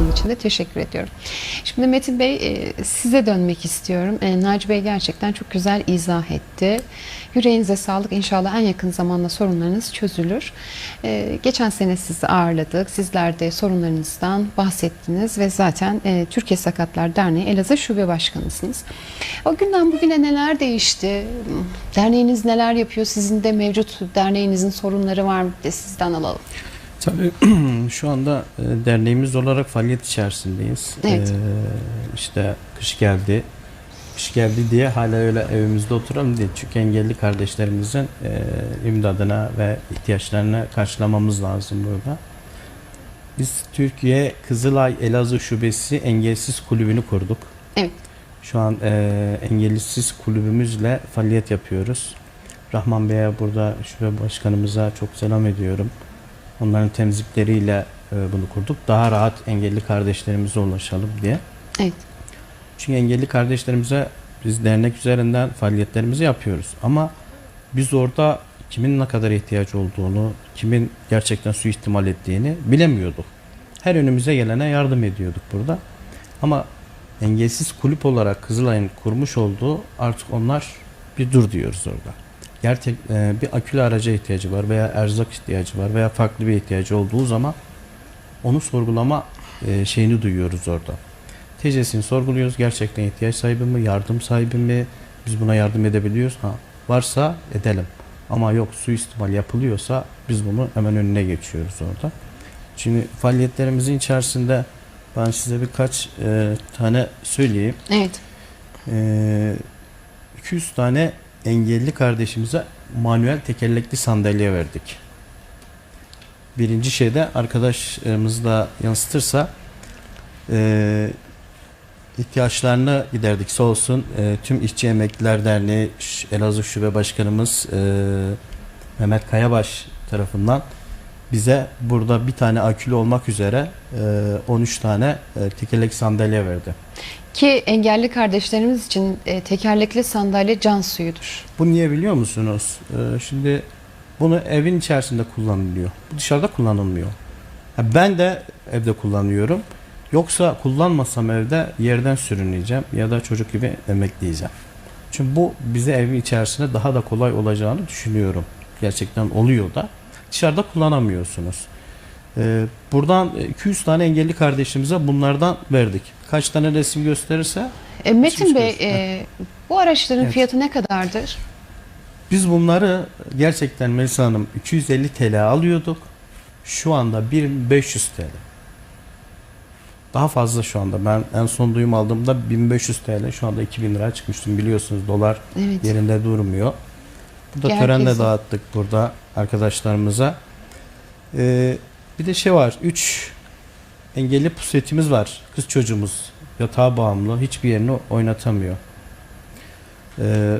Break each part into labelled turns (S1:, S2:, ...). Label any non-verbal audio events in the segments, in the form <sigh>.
S1: olduğun için de teşekkür ediyorum. Şimdi Metin Bey e, size dönmek istiyorum. E, Naci Bey gerçekten çok güzel izah etti. Yüreğinize sağlık. İnşallah en yakın zamanda sorunlarınız çözülür. E, Geçen sene sizi ağırladık. Sizler de sorunlarınızdan bahsettiniz ve zaten Türkiye Sakatlar Derneği Elazığ Şube Başkanısınız. O günden bugüne neler değişti? Derneğiniz neler yapıyor? Sizin de mevcut derneğinizin sorunları var mı? De sizden alalım.
S2: Tabii <clears throat> şu anda e, derneğimiz olarak faaliyet içerisindeyiz.
S1: Evet.
S2: Ee, işte kış geldi. Kış geldi diye hala öyle evimizde oturalım değil. Çünkü engelli kardeşlerimizin e, imdadına ve ihtiyaçlarını karşılamamız lazım burada. Biz Türkiye Kızılay Elazığ Şubesi Engelsiz Kulübü'nü kurduk.
S1: Evet.
S2: Şu an e, engellisiz kulübümüzle faaliyet yapıyoruz. Rahman Bey'e burada şube başkanımıza çok selam ediyorum. Onların temzikleriyle e, bunu kurduk. Daha rahat engelli kardeşlerimize ulaşalım diye.
S1: Evet.
S2: Çünkü engelli kardeşlerimize biz dernek üzerinden faaliyetlerimizi yapıyoruz. Ama biz orada kimin ne kadar ihtiyaç olduğunu, kimin gerçekten suistimal ettiğini bilemiyorduk. Her önümüze gelene yardım ediyorduk burada. Ama engelsiz kulüp olarak Kızılay'ın kurmuş olduğu artık onlar bir dur diyoruz orada. Gerçek e, bir akülü araca ihtiyacı var veya erzak ihtiyacı var veya farklı bir ihtiyacı olduğu zaman onu sorgulama e, şeyini duyuyoruz orada. TC'sini sorguluyoruz. Gerçekten ihtiyaç sahibi mi, yardım sahibi mi? Biz buna yardım edebiliyoruz. Ha, varsa edelim. Ama yok suistimal yapılıyorsa biz bunu hemen önüne geçiyoruz orada. Şimdi faaliyetlerimizin içerisinde ben size birkaç e, tane söyleyeyim.
S1: Evet.
S2: E, 200 tane engelli kardeşimize manuel tekerlekli sandalye verdik. Birinci şeyde arkadaşlarımız da yansıtırsa e, ihtiyaçlarını giderdik. Sağ olsun e, tüm İşçi Emekliler Derneği Elazığ Şube Başkanımız e, Mehmet Kayabaş tarafından bize burada bir tane akülü olmak üzere e, 13 tane e, tekerlek sandalye verdi.
S1: Ki engelli kardeşlerimiz için e, tekerlekli sandalye can suyudur.
S2: Bu niye biliyor musunuz? Şimdi bunu evin içerisinde kullanılıyor. Dışarıda kullanılmıyor. Ben de evde kullanıyorum. Yoksa kullanmasam evde yerden sürüneceğim ya da çocuk gibi emekleyeceğim. Çünkü bu bize evin içerisinde daha da kolay olacağını düşünüyorum. Gerçekten oluyor da. Dışarıda kullanamıyorsunuz. Ee, buradan 200 tane engelli kardeşimize bunlardan verdik. Kaç tane resim gösterirse
S1: E, Metin Bey, e, bu araçların
S2: Evet.
S1: fiyatı ne kadardır?
S2: Biz bunları gerçekten Melisa Hanım 250 TL alıyorduk. Şu anda 1500 TL. Daha fazla şu anda. Ben en son duyum aldığımda 1500 TL. Şu anda 2000 lira çıkmıştım biliyorsunuz. Dolar
S1: Evet.
S2: yerinde durmuyor. Burada
S1: Herkese.
S2: törenle dağıttık burada arkadaşlarımıza. Ee, bir de şey var. 3 engelli pusetimiz var. Kız çocuğumuz yatağa bağımlı. Hiçbir yerini oynatamıyor. Ee,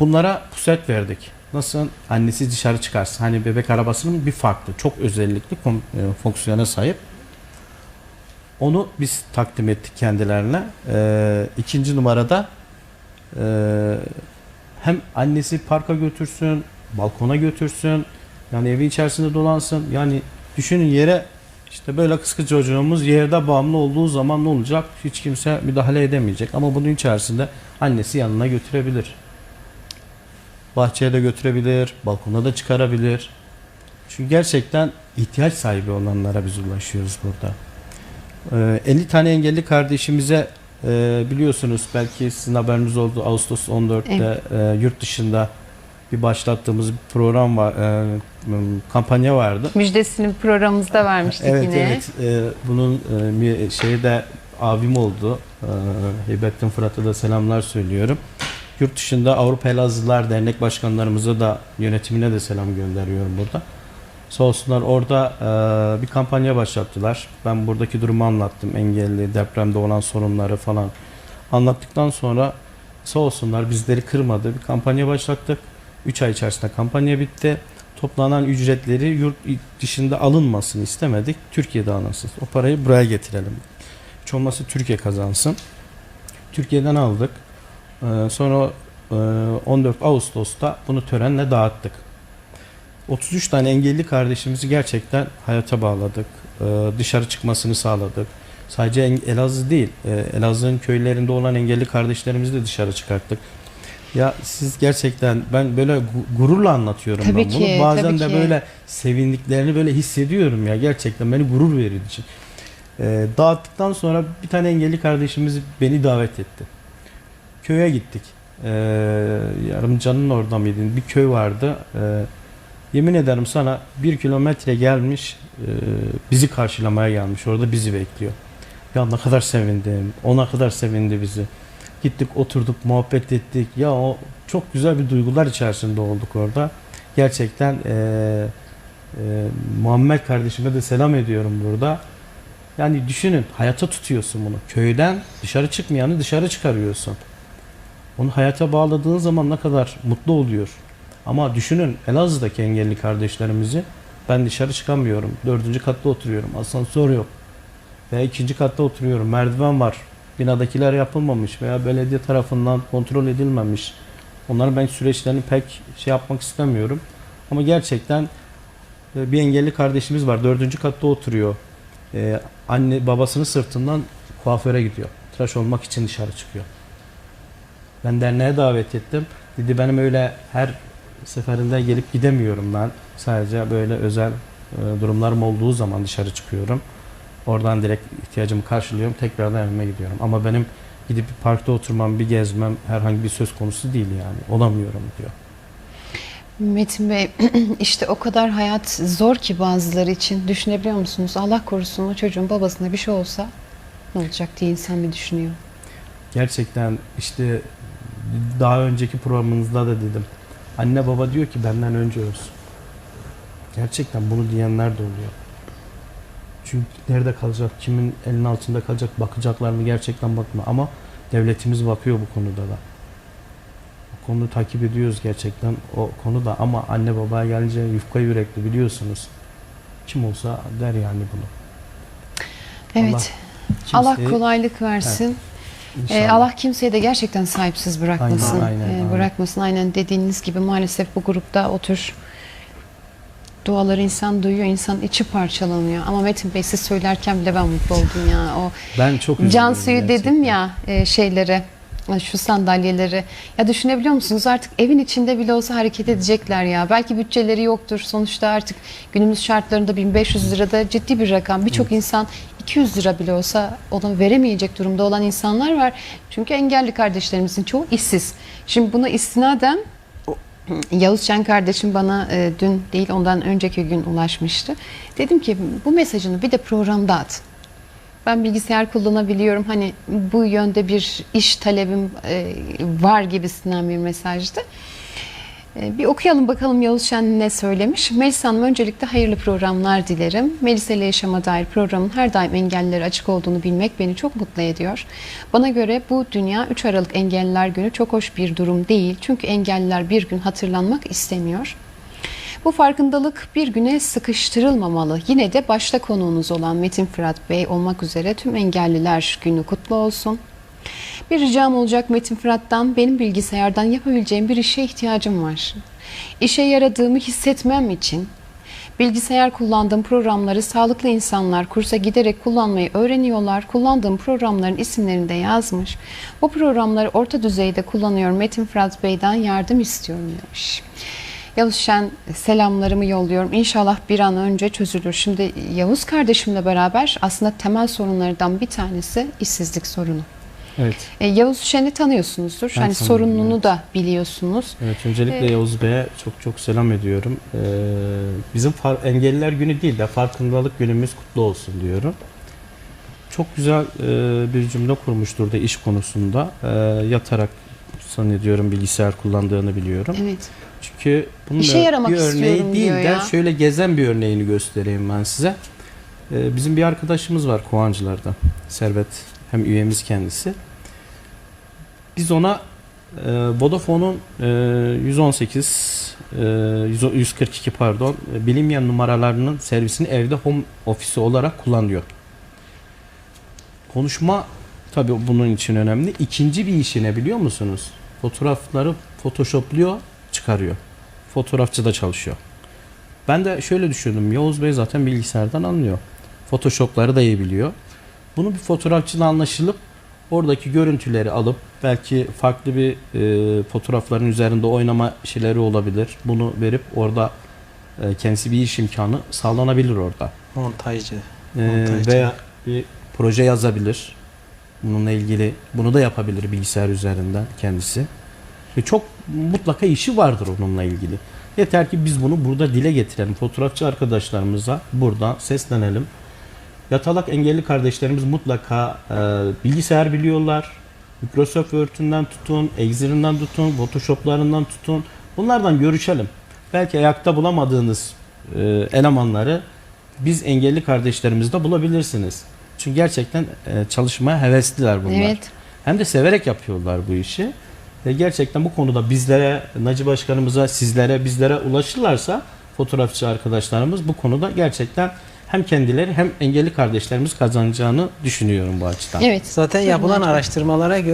S2: bunlara puset verdik. Nasıl annesi dışarı çıkarsa. Hani bebek arabasının bir farklı. Çok özellikli e, fonksiyona sahip. Onu biz takdim ettik kendilerine. Ee, ikinci numarada e, hem annesi parka götürsün, balkona götürsün, yani evin içerisinde dolansın. Yani düşünün yere işte böyle kız çocuğumuz yerde bağımlı olduğu zaman ne olacak? Hiç kimse müdahale edemeyecek. Ama bunun içerisinde annesi yanına götürebilir. Bahçeye de götürebilir, balkona da çıkarabilir. Çünkü gerçekten ihtiyaç sahibi olanlara biz ulaşıyoruz burada. Ee, 50 tane engelli kardeşimize e, biliyorsunuz belki sizin haberiniz oldu Ağustos 14'te e, yurt dışında bir başlattığımız bir program var, e, kampanya vardı.
S1: Müjdesini programımızda vermiştik
S2: Evet
S1: yine.
S2: evet e, bunun e, şeyi de abim oldu. E, Heybettin Fırat'a da selamlar söylüyorum. Yurt dışında Avrupa Elazığlılar Dernek Başkanlarımıza da yönetimine de selam gönderiyorum burada. Sağ olsunlar orada e, bir kampanya başlattılar. Ben buradaki durumu anlattım. Engelli, depremde olan sorunları falan anlattıktan sonra sağ olsunlar bizleri kırmadı. Bir kampanya başlattık. 3 ay içerisinde kampanya bitti. Toplanan ücretleri yurt dışında alınmasını istemedik. Türkiye'de alınsın. O parayı buraya getirelim. Hiç olmazsa Türkiye kazansın. Türkiye'den aldık. Ee, sonra e, 14 Ağustos'ta bunu törenle dağıttık. 33 tane engelli kardeşimizi gerçekten hayata bağladık. Ee, dışarı çıkmasını sağladık. Sadece Elazığ değil, e, Elazığ'ın köylerinde olan engelli kardeşlerimizi de dışarı çıkarttık. Ya siz gerçekten ben böyle gu- gururla anlatıyorum
S1: Tabii
S2: ben
S1: ki,
S2: bunu. Bazen
S1: tabii
S2: de
S1: ki.
S2: böyle sevindiklerini böyle hissediyorum ya gerçekten beni gurur veriyor için. E, dağıttıktan sonra bir tane engelli kardeşimiz beni davet etti. Köye gittik. E, Yarımcan'ın orada mıydı? Bir köy vardı. E, yemin ederim sana bir kilometre gelmiş e, bizi karşılamaya gelmiş. Orada bizi bekliyor. Ya ne kadar sevindim. Ona kadar sevindi bizi. Gittik oturduk muhabbet ettik. Ya o çok güzel bir duygular içerisinde olduk orada. Gerçekten e, e, Muhammed kardeşime de selam ediyorum burada. Yani düşünün hayata tutuyorsun bunu. Köyden dışarı çıkmayanı dışarı çıkarıyorsun. Onu hayata bağladığın zaman ne kadar mutlu oluyor. Ama düşünün Elazığ'daki engelli kardeşlerimizi ben dışarı çıkamıyorum. Dördüncü katta oturuyorum. Asansör yok. Veya ikinci katta oturuyorum. Merdiven var. Binadakiler yapılmamış veya belediye tarafından kontrol edilmemiş. Onların ben süreçlerini pek şey yapmak istemiyorum. Ama gerçekten e, bir engelli kardeşimiz var. Dördüncü katta oturuyor. Ee, anne babasının sırtından kuaföre gidiyor. Tıraş olmak için dışarı çıkıyor. Ben derneğe davet ettim. Dedi benim öyle her seferinde gelip gidemiyorum ben. Sadece böyle özel e, durumlarım olduğu zaman dışarı çıkıyorum. Oradan direkt ihtiyacımı karşılıyorum. Tekrardan evime gidiyorum. Ama benim gidip bir parkta oturmam, bir gezmem herhangi bir söz konusu değil yani. Olamıyorum diyor.
S1: Metin Bey <clears throat> işte o kadar hayat zor ki bazıları için düşünebiliyor musunuz? Allah korusun o çocuğun babasına bir şey olsa ne olacak diye insan bir düşünüyor.
S2: Gerçekten işte daha önceki programınızda da dedim. Anne baba diyor ki benden önce ölsün. Gerçekten bunu diyenler de oluyor. Çünkü nerede kalacak, kimin elinin altında kalacak, bakacaklar mı gerçekten bakma. Ama devletimiz bakıyor bu konuda da. Bu konuyu takip ediyoruz gerçekten o konuda ama anne babaya gelince yufka yürekli biliyorsunuz. Kim olsa der yani bunu.
S1: Evet. Allah,
S2: Kimseyi-
S1: kolaylık versin. Ee,
S2: İnşallah.
S1: Allah kimseyi de gerçekten sahipsiz bırakmasın.
S2: Aynen, aynen,
S1: Ee, bırakmasın. Aynen dediğiniz gibi maalesef bu grupta o tür duaları insan duyuyor, insan içi parçalanıyor. Ama Metin Bey siz söylerken bile ben mutlu oldum ya. O
S2: ben çok
S1: Can suyu dedim
S2: gerçekten.
S1: ya e, şeylere şu sandalyeleri. Ya düşünebiliyor musunuz? Artık evin içinde bile olsa hareket edecekler ya. Belki bütçeleri yoktur. Sonuçta artık günümüz şartlarında 1500 lirada ciddi bir rakam. Birçok insan 200 lira bile olsa onu veremeyecek durumda olan insanlar var. Çünkü engelli kardeşlerimizin çoğu işsiz. Şimdi buna istinaden Yavuz Can kardeşim bana e, dün değil ondan önceki gün ulaşmıştı. Dedim ki bu mesajını bir de programda at. Ben bilgisayar kullanabiliyorum. Hani bu yönde bir iş talebim e, var gibisinden bir mesajdı. E, bir okuyalım bakalım Yavuz Şen ne söylemiş. Melisa Hanım öncelikle hayırlı programlar dilerim. Melisa ile Yaşama Dair programın her daim engellilere açık olduğunu bilmek beni çok mutlu ediyor. Bana göre bu dünya 3 Aralık Engelliler Günü çok hoş bir durum değil. Çünkü engelliler bir gün hatırlanmak istemiyor. Bu farkındalık bir güne sıkıştırılmamalı. Yine de başta konuğunuz olan Metin Fırat Bey olmak üzere tüm engelliler günü kutlu olsun. Bir ricam olacak Metin Fırat'tan benim bilgisayardan yapabileceğim bir işe ihtiyacım var. İşe yaradığımı hissetmem için bilgisayar kullandığım programları sağlıklı insanlar kursa giderek kullanmayı öğreniyorlar. Kullandığım programların isimlerini de yazmış. Bu programları orta düzeyde kullanıyorum. Metin Fırat Bey'den yardım istiyorum demiş. Yavuz Şen selamlarımı yolluyorum. İnşallah bir an önce çözülür. Şimdi Yavuz kardeşimle beraber aslında temel sorunlardan bir tanesi işsizlik sorunu.
S2: Evet.
S1: E, Yavuz Şen'i tanıyorsunuzdur.
S2: Ben
S1: hani sorununu
S2: evet.
S1: da biliyorsunuz.
S2: Evet öncelikle
S1: Evet.
S2: Yavuz Bey'e çok çok selam ediyorum. Ee, bizim engelliler günü değil de farkındalık günümüz kutlu olsun diyorum. Çok güzel e, bir cümle kurmuştur da iş konusunda. Ee, yatarak zannediyorum bilgisayar kullandığını biliyorum.
S1: Evet.
S2: Çünkü bunun
S1: İşe yaramak
S2: bir örneği değil de şöyle gezen bir örneğini göstereyim ben size. Ee, bizim bir arkadaşımız var Kovancılar'da. Servet hem üyemiz kendisi. Biz ona e, Vodafone'un e, 118 e, 100 142 pardon e, bilinmeyen numaralarının servisini evde home ofisi olarak kullanıyor. Konuşma tabii bunun için önemli. İkinci bir işi ne biliyor musunuz? Fotoğrafları photoshopluyor, çıkarıyor. Fotoğrafçı da çalışıyor. Ben de şöyle düşündüm. Yavuz Bey zaten bilgisayardan anlıyor. Photoshop'ları da iyi biliyor. Bunu bir fotoğrafçıyla anlaşılıp oradaki görüntüleri alıp belki farklı bir e, fotoğrafların üzerinde oynama şeyleri olabilir. Bunu verip orada e, kendisi bir iş imkanı sağlanabilir orada.
S3: Montajcı.
S2: E,
S3: Montajcı.
S2: veya bir proje yazabilir. Bununla ilgili bunu da yapabilir bilgisayar üzerinden kendisi. Ve çok mutlaka işi vardır onunla ilgili. Yeter ki biz bunu burada dile getirelim. Fotoğrafçı arkadaşlarımıza buradan seslenelim. Yatalak engelli kardeşlerimiz mutlaka e, bilgisayar biliyorlar. Microsoft Word'ünden tutun, Excel'inden tutun, Photoshop'larından tutun. Bunlardan görüşelim. Belki ayakta bulamadığınız e, elemanları biz engelli kardeşlerimizde bulabilirsiniz. Çünkü gerçekten e, çalışmaya hevesliler bunlar.
S1: Evet.
S2: Hem de severek yapıyorlar bu işi. Ve gerçekten bu konuda bizlere, Naci Başkanımıza, sizlere, bizlere ulaşırlarsa fotoğrafçı arkadaşlarımız bu konuda gerçekten hem kendileri hem engelli kardeşlerimiz kazanacağını düşünüyorum bu açıdan.
S1: Evet.
S3: Zaten yapılan araştırmalara göre